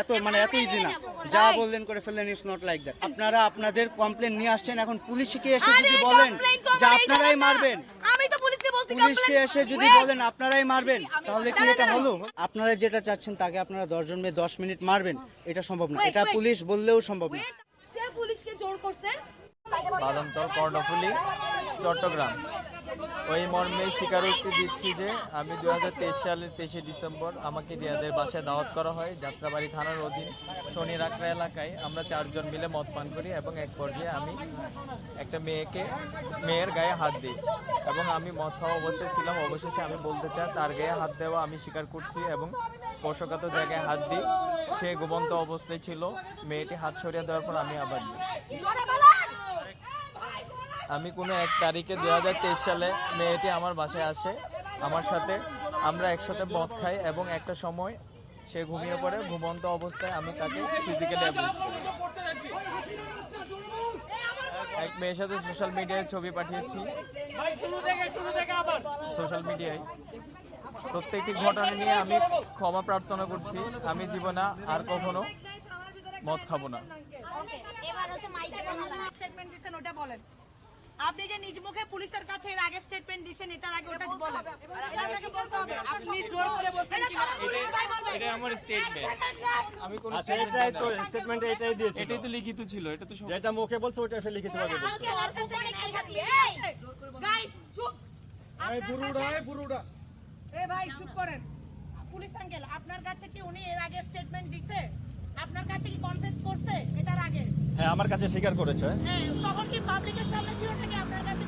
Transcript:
এত মানে এত ইজি না। যা বললেন করে ফেললেন ইটস নট লাইক দ্যাট আপনারা আপনাদের কমপ্লেন নিয়ে আসছেন এখন পুলিশকে এসে যদি বলেন যে আপনারাই মারবেন আমি তো পুলিশকে এসে যদি বলেন আপনারাই মারবেন তাহলে কি এটা হলো? আপনারা যেটা চাচ্ছেন তাকে আপনারা দশজন মেয়ে দশ মিনিট মারবেন এটা সম্ভব না। এটা পুলিশ বললেও সম্ভব না। সে পুলিশকে জোর করছে? বাদামতল কর্ণফুলি চট্টগ্রাম। ওই মর্মে স্বীকারোক্তি দিচ্ছি যে আমি দু হাজার তেইশ সালের তেইশে ডিসেম্বর আমাকে রিয়াদের বাসায় দাওয়াত করা হয় যাত্রাবাড়ি থানার অধীন শনি রাকড়া এলাকায়। আমরা চারজন মিলে মদ পান করি এবং এক পর্যায়ে আমি একটা মেয়েকে, মেয়ের গায়ে হাত দিই এবং আমি মদ খাওয়া অবস্থায় ছিলাম। অবশেষে আমি বলতে চাই, তার গায়ে হাত দেওয়া আমি স্বীকার করছি এবং স্পর্শকাত জায়গায় হাত দিই। সে ঘুমন্ত অবস্থায় ছিল। মেয়েটি হাত সরিয়ে দেওয়ার পর আমি আবার দিই। আমি কোনো এক তারিখে দু হাজার তেইশ সালে মেয়েটি আমার বাসায় আসে আমার সাথে। আমরা একসাথে মদ খাই এবং একটা সময় সে ঘুমিয়ে পড়ে ঘুমন্ত অবস্থায় আমি তাকে ফিজিক্যালি অ্যাবিউজ করি। এক মেয়ের সাথে সোশ্যাল মিডিয়ায় ছবি পাঠিয়েছি। সোশ্যাল মিডিয়ায় প্রত্যেকটি ঘটনা নিয়ে আমি ক্ষমা প্রার্থনা করছি। আমি জীবনে আর কখনো মদ খাব না। এবার হচ্ছে মাইকে স্টেটমেন্ট দিছেন ওটা বলেন। আপনি যে নিজ মুখে পুলিশের কাছে এর আগে স্টেটমেন্ট দিছেন এটার আগে ওটা বলেন। এটা আপনাকে বলতে হবে। আপনি জোর করে বলছেন এটা আমার স্টেটমেন্ট আমি কোনো আচ্ছা এটাই তো স্টেটমেন্টে এটাই দিয়েছে এটাই তো লিখিত ছিল এটা তো সব- যেটা মুখে বলছে ওটা সে লিখিত ভাবে বলছে। আর উপরে খাইয়া দিয়ে এই গাইস চুপ। এই বুড়ুড়া এই বুড়ুড়া এ ভাই চুপ করেন। পুলিশ আঙ্কেল আপনার কাছে কি উনি এর আগে স্টেটমেন্ট দিছে? আপনার কাছে কি কনফেস করছে? এটার আগে? হ্যাঁ আমার কাছে স্বীকার করেছে। হ্যাঁ তখন কি পাবলিকের সামনে ছিল নাকি আপনার কাছে